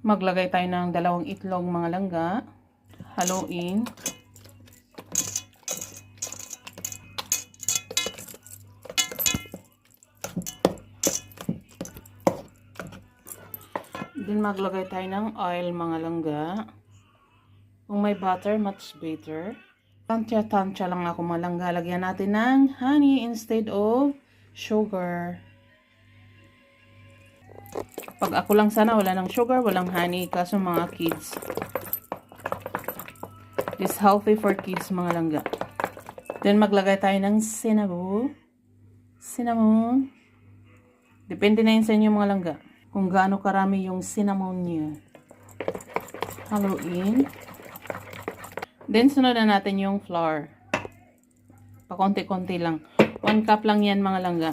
Maglagay tayo ng dalawang itlog mga langga. Haluin. Then maglagay tayo ng oil mga langga. Kung may butter, much better. Tansya-tansya lang ako mga langga. Lagyan natin ng honey instead of sugar. Pag ako lang sana, wala ng sugar, walang honey. Kaso mga kids. It's healthy for kids mga langga. Then maglagay tayo ng cinnamon. Cinnamon. Depende na yun sa inyo mga langga. Kung gaano karami yung cinnamon niyo. Haluin. Then sunod na natin yung flour. Pakonti-konti lang. 1 cup lang yan mga langga.